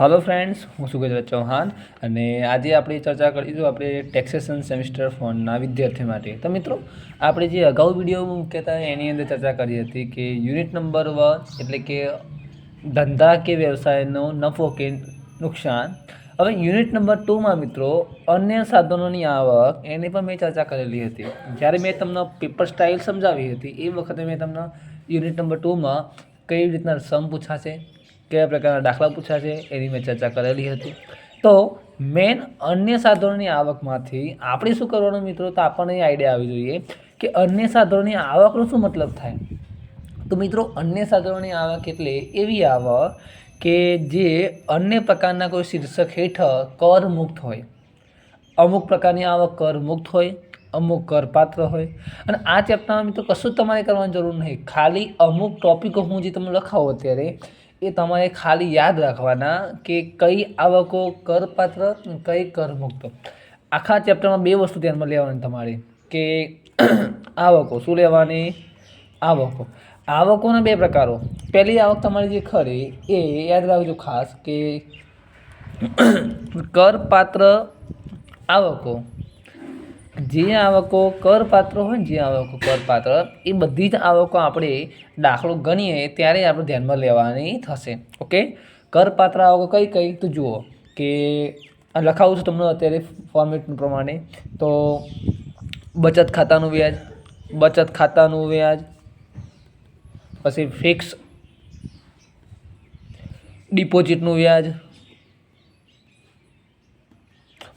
Hello friends હું સુગેન્દ્ર ચૌહાણ અને આજે આપણે ચર્ચા કરીશું આપણે ટેક્સેશન સેમિસ્ટર ફોનના વિદ્યાર્થી માટે. તો મિત્રો, આપણે જે અગાઉ વીડિયો મૂક્યા હતા, એની અંદર ચર્ચા કરી હતી કે યુનિટ નંબર વન એટલે કે ધંધા કે વ્યવસાયનો નફો કે નુકસાન. હવે યુનિટ નંબર ટુમાં મિત્રો, અન્ય સાધનોની આવક, એની પણ મેં ચર્ચા કરેલી હતી. જ્યારે મેં તમને પેપર સ્ટાઇલ સમજાવી હતી, એ વખતે મેં તમને યુનિટ નંબર ટુમાં કઈ રીતના સમ પૂછાશે? કયા પ્રકારના દાખલા પૂછાશે એની મેં ચર્ચા કરેલી હતી. તો મેન અન્ય સાધનોની આવકમાંથી આપણે શું કરવાનું મિત્રો? તો આપણને આઈડિયા આવી જોઈએ કે અન્ય સાધનોની આવકનો શું મતલબ થાય? તો મિત્રો, અન્ય સાધનોની આવક એટલે એવી આવક કે જે અન્ય પ્રકારના કોઈ શીર્ષક હેઠળ કર મુક્ત હોય. અમુક પ્રકારની આવક કર મુક્ત હોય, અમુક કરપાત્ર હોય. અને આ ચેપ્ટરમાં મિત્રો કશું તમારે કરવાની જરૂર નહીં. ખાલી અમુક ટોપિકો હું જે તમને લખાવું અત્યારે એ તમારે ખાલી યાદ રાખવાના કે કઈ આવકો કરપાત્ર કઈ કરમુક્ત. આખા ચેપ્ટરમાં બે વસ્તુ ધ્યાનમાં લેવાની તમારી કે આવકો. શું લેવાની? આવકો. આવકોના બે પ્રકારો. પહેલી આવક તમારી જે ખરી એ યાદ રાખજો ખાસ કે કરપાત્ર આવકો. જે આવકો કરપાત્ર હોય ને જે આવકો કરપાત્ર, એ બધી જ આવકો આપણે દાખલો ગણીએ ત્યારે આપણે ધ્યાનમાં લેવાની થશે. ઓકે? કરપાત્ર આવકો કઈ કઈ? તો જુઓ કે લખાવું છું તમને અત્યારે ફોર્મેટ પ્રમાણે. તો બચત ખાતાનું વ્યાજ, બચત ખાતાનું વ્યાજ, પછી ફિક્સ ડિપોઝિટનું વ્યાજ.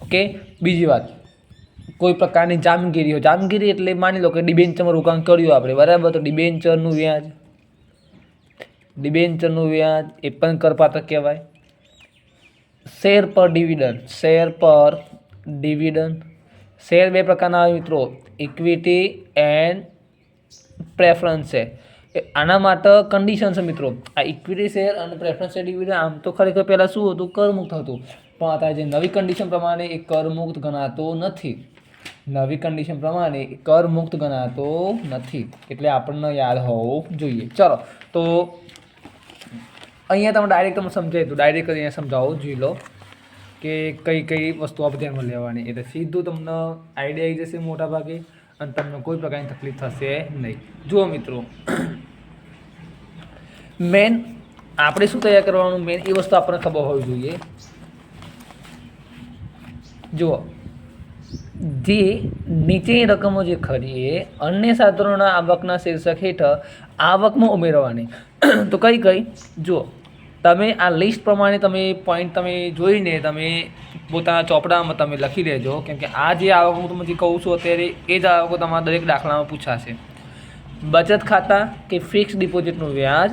ઓકે? બીજી વાત. કોઈ પ્રકારની જામગીરી હોય. જામગીરી એટલે માની લો કે ડિબેન્ચરમાં રોકાણ કર્યું આપણે, બરાબર? તો ડિબેન્ચરનું વ્યાજ. ડિબેન્ચરનું વ્યાજ એ પણ કરપાત્ર કહેવાય. શેર પર ડિવિડન્ડ, શેર પર ડિવિડન્ડ. શેર બે પ્રકારના આવે મિત્રો, ઇક્વિટી એન્ડ પ્રેફરન્સ છે આના માટે કન્ડિશન છે મિત્રો. આ ઇક્વિટી શેર અને પ્રેફરન્સ શેર ડિવિડન્ડ, આમ તો ખરેખર પહેલાં શું હતું? કરમુક્ત હતું. પણ અત્યારે જે નવી કન્ડિશન પ્રમાણે એ કરમુક્ત ગણાતો નથી. નવી કન્ડિશન પ્રમાણે કર કરમુક્ત ગણાતો નથી. એટલે આપણને યાદ હોવું જોઈએ. ચલો, તો અહીંયા તમે ડાયરેક્ટ તમે સમજાવી તો ડાયરેક્ટ અહીંયા સમજાવો, જોઈ લો કે કઈ કઈ વસ્તુ આપણે ધ્યાનમાં લેવાની. એટલે સીધું તમને આઈડિયા આવી જશે મોટા ભાગે અને તમને કોઈ પ્રકારની તકલીફ થશે નહીં. જુઓ મિત્રો મેન આપણે શું તૈયાર કરવાનું? મેન એ વસ્તુ આપણને ખબર હોવી જોઈએ. જુઓ જે નીચેની રકમો જે ખરી એ અન્ય સાધનોના આવકના શીર્ષક હેઠળ આવકમાં ઉમેરવાની. તો કઈ કઈ? જુઓ, તમે આ લિસ્ટ પ્રમાણે તમે પોઈન્ટ તમે જોઈને તમે પોતાના ચોપડામાં તમે લખી લેજો કેમ કે આ જે આવક હું તમને કહું છું અત્યારે એ જ આવકો તમારા દરેક દાખલામાં પૂછાશે. બચત ખાતા કે ફિક્સ ડિપોઝિટનું વ્યાજ?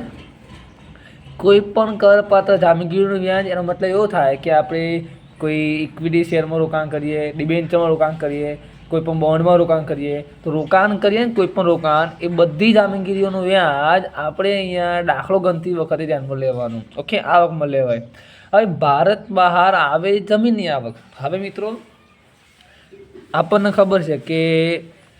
કોઈ પણ કરપાત્ર જામીગીરીનું વ્યાજ, એનો મતલબ એવો થાય કે આપણે કોઈ ઇક્વિટી શેરમાં રોકાણ કરીએ ડિબેન્ચરમાં રોકાણ કરીએ, કોઈ પણ બોન્ડમાં રોકાણ કરીએ, તો રોકાણ કરીએ ને કોઈ પણ રોકાણ, એ બધી જામીનગીરીઓનું વ્યાજ આપણે અહીંયા દાખલો ગણતી વખતે ધ્યાનમાં લેવાનું. ઓકે આવકમાં લેવાય. હવે ભારત બહાર આવે જમીનની આવક. હવે મિત્રો, આપણને ખબર છે કે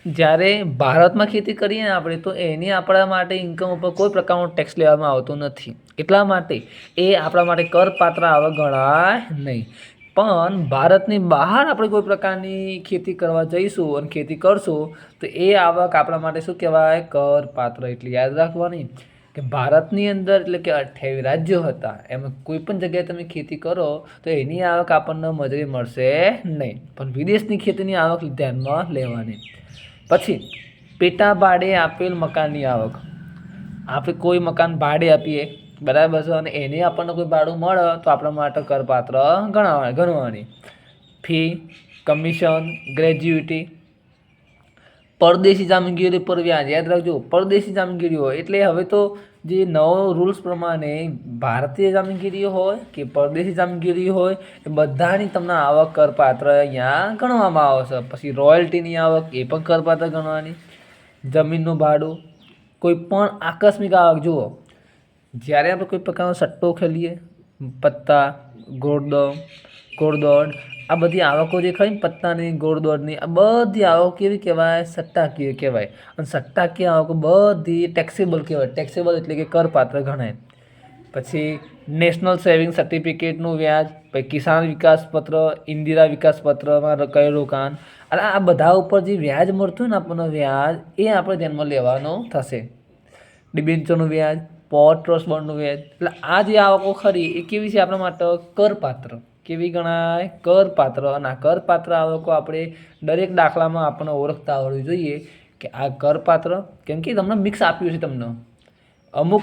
જ્યારે ભારતમાં ખેતી કરીએ ને આપણે, તો એની આપણા માટે ઇન્કમ ઉપર કોઈ પ્રકારનો ટેક્સ લેવામાં આવતો નથી. એટલા માટે એ આપણા માટે કરપાત્ર આવક ગણાય નહીં. પણ ભારતની બહાર આપણે કોઈ પ્રકારની ખેતી કરવા જઈશું અને ખેતી કરશું, તો એ આવક આપણા માટે શું કહેવાય? કરપાત્ર એટલે યાદ રાખવાની કે ભારતની અંદર એટલે કે અઠ્યાવીસ રાજ્યો હતા, એમાં કોઈ પણ જગ્યાએ તમે ખેતી કરો, તો એની આવક આપણને મજૂરી મળશે નહીં. પણ વિદેશની ખેતીની આવક ધ્યાનમાં લેવાની. પછી, પેટા ભાડે આપેલ મકાનની આવક. આપણે કોઈ મકાન ભાડે આપીએ બરાબર છે, અને એને આપણને કોઈ ભાડું મળે તો આપણા માટે કરપાત્ર ગણવા, ગણવાની. ફી કમિશન ગ્રેજ્યુટી પરદેશી જામગીરી પર વ્યાજ, યાદ રાખજો, પરદેશી જામગીરી હોય, એટલે હવે તો જે નવો રૂલ્સ પ્રમાણે ભારતીય જામગીરી હોય કે પરદેશી જામગીરી હોય, એ બધાની તમને આવક કરપાત્ર અહીંયા ગણવામાં આવશે પછી રોયલ્ટીની આવક, એ પણ કરપાત્ર ગણવાની. જમીનનું ભાડું, કોઈ પણ આકસ્મિક આવક, જુઓ જ્યારે આપણે કોઈ પ્રકારનો સટ્ટો ખેલીએ, પત્તા ગોળદોડ ગોળદોડ આ બધી આવકો જે ખરી પત્તાની ગોળદોડની આ બધી આવક કેવી કહેવાય, સટ્ટાકીય કહેવાય. અને સટ્ટાકીય આવકો બધી ટેક્સેબલ કહેવાય. ટેક્સેબલ એટલે કે કરપાત્ર ગણાય. પછી નેશનલ સેવિંગ સર્ટિફિકેટનું વ્યાજ, પછી કિસાન વિકાસ પત્ર, ઇન્દિરા વિકાસ પત્રમાં કયું રોકાણ. અને આ બધા ઉપર જે વ્યાજ મળતું ને આપણને વ્યાજ, એ આપણે ધ્યાનમાં લેવાનું થશે. ડિબેન્ચરનું વ્યાજ પોર ટ્રસ્ટ બોન્ડનું વ્યાજ. એટલે આ જે આવકો ખરી, એ કેવી છે આપણા માટે? કરપાત્ર. કેવી ગણાય? કરપાત્ર. અને આ કરપાત્ર આવકો આપણે દરેક દાખલામાં આપણને ઓળખતા આવડવી જોઈએ કે આ કરપાત્ર, કેમ કે તમને મિક્સ આપ્યું છે તમને. અમુક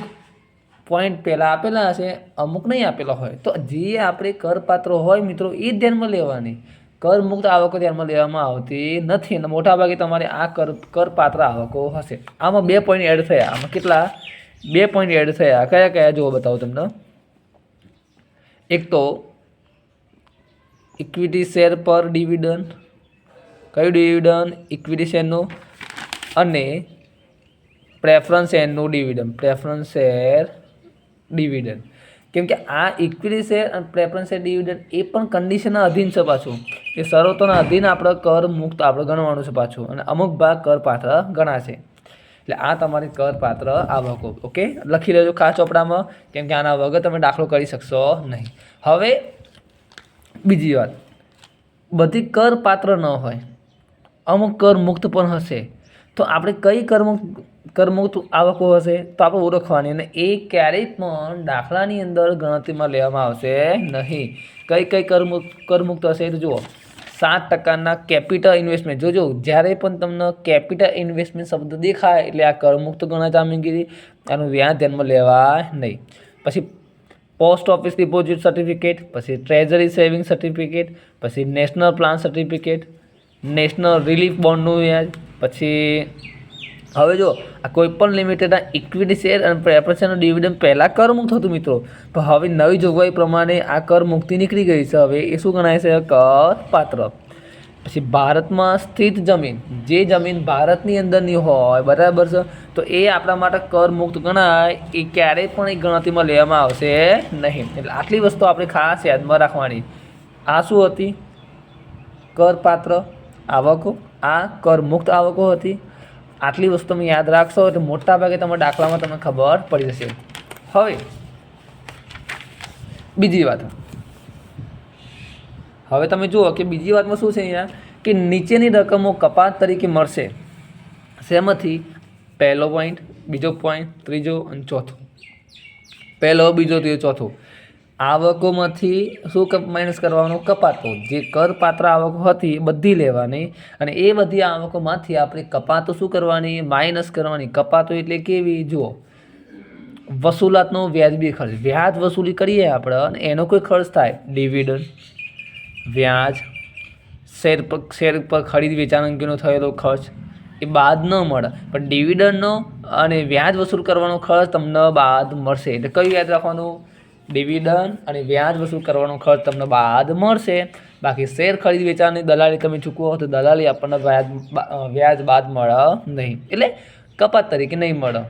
પોઈન્ટ પહેલાં આપેલા હશે, અમુક નહીં આપેલા હોય. તો જે આપણે કરપાત્ર હોય મિત્રો, એ ધ્યાનમાં લેવાની. કરમુક્ત આવકો ધ્યાનમાં લેવામાં આવતી નથી અને મોટાભાગે તમારે આ કર, કરપાત્ર આવકો હશે. આમાં બે પોઈન્ટ એડ થયા. આમાં કેટલા? બે પોઈન્ટ એડ થયા. કયા કયા? જુઓ બતાવો તમને. એક તો ઇક્વિટી શેર પર ડિવિડન્ડ કયું ડિવિડન્ડ ઇક્વિટી શેરનું અને પ્રેફરન્સ શેરનું ડિવિડન્ડ પ્રેફરન્સ શેર ડિવિડન્ડ કેમ કે આ ઇક્વિટી શેર અને પ્રેફરન્સ શેર ડિવિડન્ડ એ પણ કન્ડિશનના અધીન છે પાછું. એ શરતોના અધીન આપણે કર મુક્ત આપણે ગણવાનું છે પાછું અને અમુક ભાગ કરપાત્ર ગણાશે. એટલે આ તમારી કરપાત્ર આવકો, ઓકે? લખી લેજો ખાસ ચોપડામાં કેમ કે આના વગર તમે દાખલો કરી શકશો નહીં. હવે બીજી વાત. બધી કરપાત્ર ન હોય, અમુક કર મુક્ત પણ હશે. તો આપણે કઈ કરમુક્ત કરમુક્ત આવકો હશે તો આપણે ઓળખવાની. અને એ ક્યારેય પણ દાખલાની અંદર ગણતરીમાં લેવામાં આવશે નહીં. કઈ કઈ કરમુક્ત કરમુક્ત હશે તો જુઓ. સાત ટકાના કેપિટલ ઇન્વેસ્ટમેન્ટ. જોજો જ્યારે પણ તમને કેપિટલ ઇન્વેસ્ટમેન્ટ શબ્દ દેખાય, એટલે આ કરમુક્ત ગણાય જામીગીરી આનું વ્યાજ ધ્યાનમાં લેવાય નહીં. પછી પોસ્ટ ઓફિસ ડિપોઝિટ સર્ટિફિકેટ, પછી ટ્રેઝરી સેવિંગ સર્ટિફિકેટ, પછી national plan certificate, national relief બોન્ડનું વ્યાજ, પછી હવે જો, આ કોઈપણ લિમિટેડના ઇક્વિટી શેર અને પ્રેફરન્સનું ડિવિડન્ડ પહેલાં કરમુક્ત હતું મિત્રો. પણ હવે નવી જોગવાઈ પ્રમાણે આ કર મુક્તિ નીકળી ગઈ છે. હવે એ શું ગણાય છે? કરપાત્ર પછી ભારતમાં સ્થિત જમીન. જે જમીન ભારતની અંદરની હોય, બરાબર છે? તો એ આપણા માટે કર મુક્ત ગણાય, એ ક્યારેય પણ એ ગણતરીમાં લેવામાં આવશે નહીં. એટલે આટલી વસ્તુ આપણે ખાસ યાદમાં રાખવાની. આ શું હતી? કરપાત્ર આવકો. આ કર મુક્ત આવકો હતી. આટલી વસ્તુ તમે યાદ રાખશો એટલે મોટાભાગે તમારા દાખલામાં તમને ખબર પડી જશે. હવે, બીજી વાત. હવે તમે જુઓ કે બીજી વાતમાં શું છે અહીંયા? કે નીચેની રકમો કપાત તરીકે મળશે. શેમાંથી? પહેલો પોઈન્ટ બીજો પોઈન્ટ ત્રીજો અને ચોથો. પહેલો, બીજો, ત્રીજો, ચોથો. આવકોમાંથી શું કપ માઇનસ કરવાનો કપાતો? જે કરપાત્ર આવકો હતી એ બધી લેવાની અને એ બધી આવકોમાંથી આપણે કપાતો શું કરવાની? માઇનસ કરવાની. કપાતો એટલે કેવી? જુઓ. વસૂલાતનો વ્યાજબી ખર્ચ. વ્યાજ વસૂલી કરીએ આપણે અને એનો કોઈ ખર્ચ થાય? ડિવિડન્ડ વ્યાજ. શેર પર શેર પર ખરીદ વેચાણ અંગેનો થયેલો ખર્ચ. એ બાદ ન મળે. પણ ડિવિડન્ડનો અને વ્યાજ વસૂલ કરવાનો ખર્ચ તમને બાદ મળશે. એટલે કયું યાદ રાખવાનું? ડિવિડન્ડ અને વ્યાજ વસૂલ કરવાનો ખર્ચ તમને બાદ મળશે. બાકી શેર ખરીદ વેચાણની દલાલી તમે ચૂકવો તો દલાલી આપણને વ્યાજ વ્યાજ બાદ મળે નહીં. એટલે કપાત તરીકે નહીં મળે.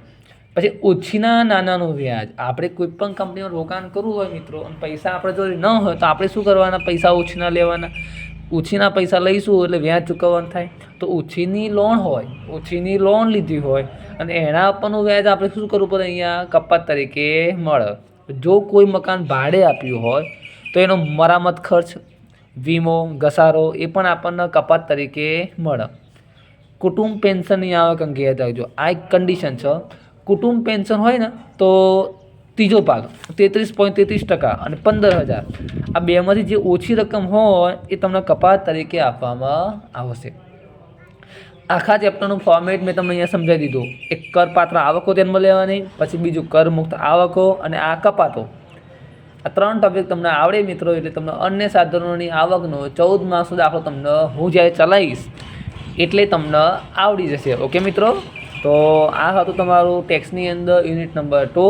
પછી ઓછીના નાનાનું વ્યાજ. આપણે કોઈ પણ કંપનીમાં રોકાણ કરવું હોય મિત્રો, અને પૈસા આપણે જો ન હોય તો આપણે શું કરવાના? પૈસા ઓછીના લેવાના. ઓછીના પૈસા લઈશું એટલે વ્યાજ ચૂકવવાનું થાય. તો ઓછીની લોન હોય ઓછીની લોન લીધી હોય, અને એના આપણનું વ્યાજ આપણે શું કરવું પડે અહીંયા? કપાત તરીકે મળે. જો કોઈ મકાન ભાડે આપ્યું હોય, તો એનો મરામત ખર્ચ, વીમો, ઘસારો એ પણ આપણને કપાત તરીકે મળે. કુટુંબ પેન્શનની આવક અંગે યાદ રાખજો. આ એક કન્ડિશન છે. કુટુંબ પેન્શન હોય ને, તો ત્રીજો ભાગ, તેત્રીસ પોઈન્ટ તેત્રીસ ટકા અને પંદર હજાર. આ બેમાંથી જે ઓછી રકમ હોય, એ તમને કપાત તરીકે આપવામાં આવશે. આખા ચેપ્ટરનું ફોર્મેટ મેં તમને અહીંયા સમજાવી દીધું. એક કરપાત્ર આવકો ધ્યાનમાં લેવાની, પછી બીજું કરમુક્ત આવકો અને આ કપાતો. આ ત્રણ ટોપિક તમને આવડે મિત્રો, એટલે તમને અન્ય સાધનોની આવકનો ચૌદ માસનો દાખલો તમને હું જ્યારે ચલાવીશ, એટલે તમને આવડી જશે. ઓકે મિત્રો? તો આ હતું તમારું ટેક્સની અંદર યુનિટ નંબર ટુ.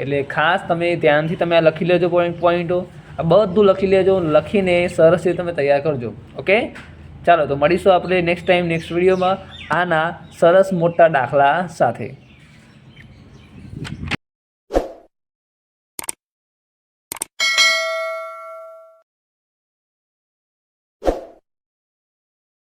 એટલે ખાસ તમે ધ્યાનથી તમે આ લખી લેજો પોઈન્ટ પોઈન્ટો આ બધું લખી લેજો, લખીને સરસ રીતે તમે તૈયાર કરજો. ઓકે? ચાલો તો મળીશું આપણે નેક્સ્ટ ટાઈમ નેક્સ્ટ વિડીયોમાં આના સરસ મોટા દાખલા સાથે.